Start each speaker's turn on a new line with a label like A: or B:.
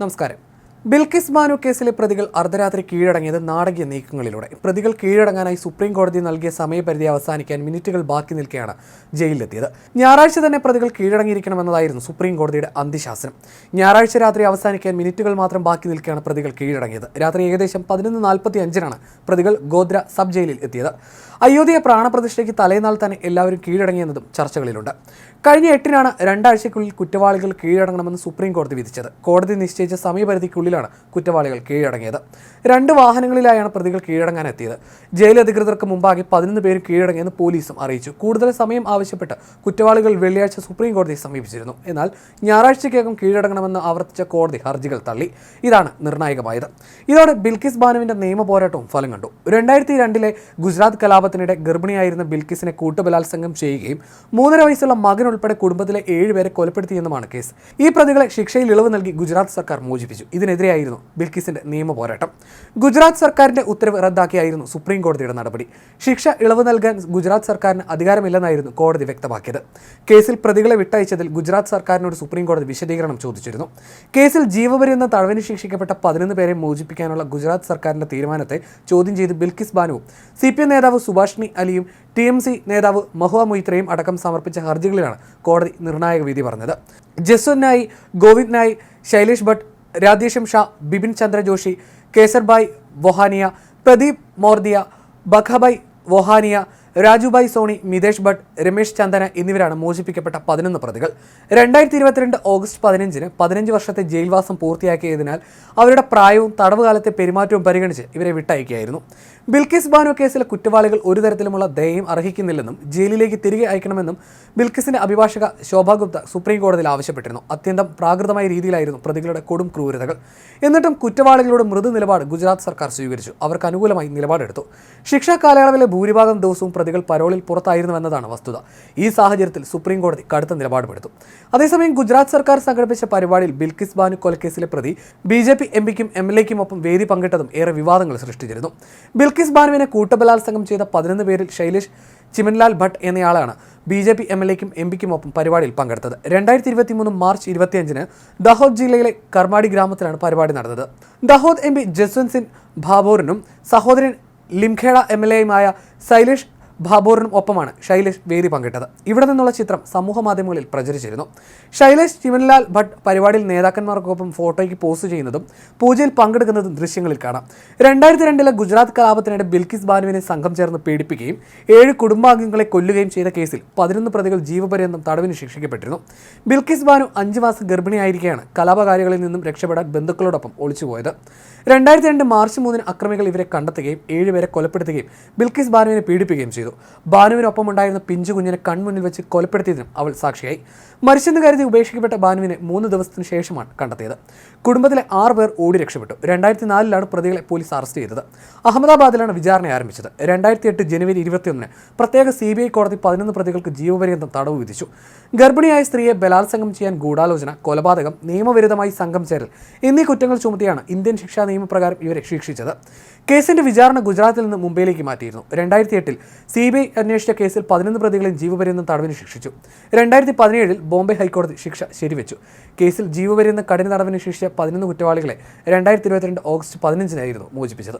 A: നമസ്കാരം. ബിൽക്കിസ് ബാനു കേസിലെ പ്രതികൾ അർദ്ധരാത്രി കീഴടങ്ങിയത് നാടകീയ നീക്കങ്ങളിലൂടെ. പ്രതികൾ കീഴടങ്ങാനായി സുപ്രീം കോടതി നൽകിയ സമയപരിധി അവസാനിക്കാൻ മിനിറ്റുകൾ ബാക്കി നിൽക്കെയാണ് ജയിലിലെത്തിയത്. ഞായറാഴ്ച തന്നെ പ്രതികൾ കീഴടങ്ങിയിരിക്കണമെന്നതായിരുന്നു സുപ്രീം കോടതിയുടെ അന്ത്യശാസനം. ഞായറാഴ്ച രാത്രി അവസാനിക്കാൻ മിനിറ്റുകൾ മാത്രം ബാക്കി നിൽക്കെയാണ് പ്രതികൾ കീഴടങ്ങിയത്. രാത്രി ഏകദേശം പതിനൊന്ന് നാൽപ്പത്തി അഞ്ചിനാണ് പ്രതികൾ ഗോദ്ര സബ് ജയിലിൽ എത്തിയത്. അയോധ്യ പ്രാണപ്രതിഷ്ഠയ്ക്ക് തലേനാൾ തന്നെ എല്ലാവരും കീഴടങ്ങിയെന്നതും ചർച്ചകളിലുണ്ട്. കഴിഞ്ഞ എട്ടിനാണ് രണ്ടാഴ്ചയ്ക്കുള്ളിൽ കുറ്റവാളികൾ കീഴടങ്ങണമെന്ന് സുപ്രീം കോടതി വിധിച്ചത്. കോടതി നിശ്ചയിച്ച സമയപരിധിക്കുള്ളിലാണ് കുറ്റവാളികൾ കീഴടങ്ങിയത്. രണ്ട് വാഹനങ്ങളിലായാണ് പ്രതികൾ കീഴടങ്ങാൻ എത്തിയത് ജയിൽ അധികൃതർക്ക് മുമ്പാകെ പതിനൊന്ന് പേര് കീഴടങ്ങിയെന്ന് പോലീസും അറിയിച്ചു. കൂടുതൽ സമയം ആവശ്യപ്പെട്ട് കുറ്റവാളികൾ വെള്ളിയാഴ്ച സുപ്രീം കോടതിയെ സമീപിച്ചിരുന്നു. എന്നാൽ ഞായറാഴ്ചയ്ക്കകം കീഴടങ്ങണമെന്ന് ആവർത്തിച്ച കോടതി ഹർജികൾ തള്ളി. ഇതാണ് നിർണായകമായത്. ഇതോടെ ബിൽക്കിസ് ബാനുവിന്റെ നിയമ പോരാട്ടവും ഫലം കണ്ടു. രണ്ടായിരത്തി രണ്ടിലെ ഗുജറാത്ത് കലാപത്തിനിടെ ഗർഭിണിയായിരുന്ന ബിൽക്കിസിനെ കൂട്ടുബലാത്സംഗം ചെയ്യുകയും മൂന്നര വയസ്സുള്ള മകൻ ഉൾപ്പെടെ കുടുംബത്തിലെ ഏഴുപേരെ കൊലപ്പെടുത്തിയെന്നുമാണ് കേസ്. ഈ പ്രതികളെ ശിക്ഷയിൽ ഇളവ് നൽകി ഗുജറാത്ത് സർക്കാർ മോചിപ്പിച്ചു. ഇതിനെതിരെയായിരുന്നു ബിൽക്കിസിന്റെ നിയമ പോരാട്ടം. ഗുജറാത്ത് സർക്കാരിന്റെ ഉത്തരവ് റദ്ദാക്കിയായിരുന്നു സുപ്രീം കോടതിയുടെ നടപടി. ശിക്ഷ ഇളവ് നൽകാൻ ഗുജറാത്ത് സർക്കാരിന് അധികാരമില്ലെന്നായിരുന്നു കോടതി വ്യക്തമാക്കിയത്. കേസിൽ പ്രതികളെ വിട്ടയച്ചതിൽ ഗുജറാത്ത് സർക്കാരിനോട് സുപ്രീം കോടതി വിശദീകരണം ചോദിച്ചിരുന്നു. കേസിൽ ജീവപര്യന്തം തടവിന് ശിക്ഷിക്കപ്പെട്ട പതിനൊന്ന് പേരെ മോചിപ്പിക്കാനുള്ള ഗുജറാത്ത് സർക്കാരിന്റെ തീരുമാനത്തെ ചോദ്യം ചെയ്ത് ബിൽക്കിസ് ബാനുവും സി പി എം നേതാവ് സുഭാഷ്ണി അലിയും ടി എം സി നേതാവ് മഹുവ മൊയ്ത്രയും അടക്കം സമർപ്പിച്ച ഹർജികളിലാണ് കോടതി നിർണായക വിധി പറഞ്ഞത്. ജസ്വന്ത് നായി ഗോവിന്ദ് നായി ശൈലേഷ് ഭട്ട് രാധേശ്യം ഷാ ബിപിൻ ചന്ദ്ര ജോഷി കേസർഭായ് വൊഹാനിയ പ്രദീപ് മോർദിയ ബഖബായ് വൊഹാനിയ രാജുഭായ് സോണി മിതേഷ് ഭട്ട് രമേശ് ചന്ദന എന്നിവരാണ് മോചിപ്പിക്കപ്പെട്ട പതിനൊന്ന് പ്രതികൾ. രണ്ടായിരത്തി ഇരുപത്തിരണ്ട് ഓഗസ്റ്റ് പതിനഞ്ചിന് പതിനഞ്ച് വർഷത്തെ ജയിൽവാസം പൂർത്തിയാക്കിയതിനാൽ അവരുടെ പ്രായവും തടവുകാലത്തെ പെരുമാറ്റവും പരിഗണിച്ച് ഇവരെ വിട്ടയക്കുകയായിരുന്നു. ബിൽക്കിസ് ബാനോ കേസിലെ കുറ്റവാളികൾ ഒരു തരത്തിലുമുള്ള ദയയും അർഹിക്കുന്നില്ലെന്നും ജയിലിലേക്ക് തിരികെ അയക്കണമെന്നും ബിൽക്കിസിന്റെ അഭിഭാഷക ശോഭാ ഗുപ്ത സുപ്രീം കോടതിയിൽ ആവശ്യപ്പെട്ടിരുന്നു. അത്യന്തം പ്രാകൃതമായ രീതിയിലായിരുന്നു പ്രതികളുടെ കൊടും ക്രൂരതകൾ. എന്നിട്ടും കുറ്റവാളികളോട് മൃദു നിലപാട് ഗുജറാത്ത് സർക്കാർ സ്വീകരിച്ചു. അവർക്ക് അനുകൂലമായി നിലപാടെടുത്തു. ശിക്ഷാ കാലയളവിലെ ഭൂരിഭാഗം ദിവസവും പ്രതികൾ പരോളിൽ പുറത്തായിരുന്നുവെന്നതാണ് വസ്തുത. ഈ സാഹചര്യത്തിൽ സുപ്രീം കോടതി കടുത്ത നിലപാടുമെടുത്തു. അതേസമയം ഗുജറാത്ത് സർക്കാർ സംഘടിപ്പിച്ച പരിപാടിയിൽ ബിൽക്കിസ് ബാനു കൊലക്കേസിലെ പ്രതി ബി ജെ പി എംപിക്കും എം എൽ എക്കും ഒപ്പം വേദി പങ്കിട്ടതും ഏറെ വിവാദങ്ങൾ സൃഷ്ടിച്ചിരുന്നു. ബിൽക്കിസ് ബാനുവിനെ കൂട്ടബലാത്സംഗം ചെയ്ത പതിനൊന്ന് പേരിൽ ശൈലേഷ് ചിമൻലാൽ ഭട്ട് എന്നയാളാണ് B J P M L എക്കും M പിക്കും ഒപ്പം പരിപാടിയിൽ പങ്കെടുത്തത്. രണ്ടായിരത്തി ഇരുപത്തി മൂന്ന് മാർച്ച് ഇരുപത്തിയഞ്ചിന് ദഹോദ് ജില്ലയിലെ കർമാടി ഗ്രാമത്തിലാണ് പരിപാടി നടന്നത്. ദഹോദ് എം പി ജസ്വന്ത് സിംഗ് ഭാബോറിനും സഹോദരൻ ലിംഖേഡ എം എൽ എയുമായ ശൈലേഷ് ഭാബോറിനും ഒപ്പമാണ് ശൈലേഷ് വേദി പങ്കിട്ടത്. ഇവിടെ നിന്നുള്ള ചിത്രം സമൂഹ മാധ്യമങ്ങളിൽ പ്രചരിച്ചിരുന്നു. ശൈലേഷ് ശിവൻലാൽ ഭട്ട് പരിപാടിയിൽ നേതാക്കന്മാർക്കൊപ്പം ഫോട്ടോയ്ക്ക് പോസ്റ്റ് ചെയ്യുന്നതും പൂജയിൽ പങ്കെടുക്കുന്നതും ദൃശ്യങ്ങളിൽ കാണാം. രണ്ടായിരത്തി രണ്ടിലെ ഗുജറാത്ത് കലാപത്തിനിടെ ബിൽക്കിസ് ബാനുവിനെ സംഘം ചേർന്ന് പീഡിപ്പിക്കുകയും ഏഴ് കുടുംബാംഗങ്ങളെ കൊല്ലുകയും ചെയ്ത കേസിൽ പതിനൊന്ന് പ്രതികൾ ജീവപര്യന്തം തടവിന് ശിക്ഷിക്കപ്പെട്ടിരുന്നു. ബിൽക്കിസ് ബാനു അഞ്ച് മാസം ഗർഭിണിയായിരിക്കെയാണ് കലാപകാരികളിൽ നിന്നും രക്ഷപ്പെടാൻ ബന്ധുക്കളോടൊപ്പം ഒളിച്ചുപോയത്. രണ്ടായിരത്തി രണ്ട് മാർച്ച് മൂന്നിന് അക്രമികൾ ഇവരെ കണ്ടെത്തുകയും ഏഴുപേരെ കൊലപ്പെടുത്തുകയും ബിൽക്കിസ് ബാനുവിനെ പീഡിപ്പിക്കുകയും ചെയ്തു. ബാനുവിനൊപ്പം ഉണ്ടായിരുന്ന പിഞ്ചു കുഞ്ഞിനെ കൺമുന്നിൽ വെച്ച് കൊലപ്പെടുത്തിയതിനും അവൾ സാക്ഷിയായി. മരിച്ചെന്ന് കരുതി ഉപേക്ഷിക്കപ്പെട്ട ബാനുവിനെ മൂന്ന് ദിവസത്തിന് ശേഷമാണ് കണ്ടെത്തിയത്. കുടുംബത്തിലെ ആറ് പേർ ഓടി രക്ഷപ്പെട്ടു. രണ്ടായിരത്തി നാലിലാണ് പ്രതികളെ പോലീസ് അറസ്റ്റ് ചെയ്തത്. അഹമ്മദാബാദിലാണ് വിചാരണ ആരംഭിച്ചത്. രണ്ടായിരത്തി എട്ട് ജനുവരി ഇരുപത്തിയൊന്നിന് പ്രത്യേക സി ബി ഐ കോടതി പതിനൊന്ന് പ്രതികൾക്ക് ജീവപര്യന്തം തടവ് വിധിച്ചു. ഗർഭിണിയായ സ്ത്രീയെ ബലാത്സംഗം ചെയ്യാൻ ഗൂഢാലോചന കൊലപാതകം നിയമവിരുദ്ധമായി സംഘം ചേരൽ എന്നീ കുറ്റങ്ങൾ ചുമത്തിയാണ് ഇന്ത്യൻ ശിക്ഷാ നിയമപ്രകാരം ഇവരെ ശിക്ഷിച്ചത്. കേസിന്റെ വിചാരണ ഗുജറാത്തിൽ നിന്ന് മുംബൈയിലേക്ക് മാറ്റിയിരുന്നു. രണ്ടായിരത്തി എട്ടിൽ സി ബി ഐ അന്വേഷിച്ച കേസിൽ പതിനൊന്ന് പ്രതികളെയും ജീവപര്യന്തം തടവിന് ശിക്ഷിച്ചു. രണ്ടായിരത്തി പതിനേഴിൽ ബോംബെ ഹൈക്കോടതി ശിക്ഷ ശരിവെച്ചു. കേസിൽ ജീവപര്യന്തം കഠിന തടവിന് ശിക്ഷിച്ച പതിനൊന്ന് കുറ്റവാളികളെ രണ്ടായിരത്തി ഇരുപത്തിരണ്ട് ഓഗസ്റ്റ് പതിനഞ്ചിനായിരുന്നു മോചിപ്പിച്ചത്.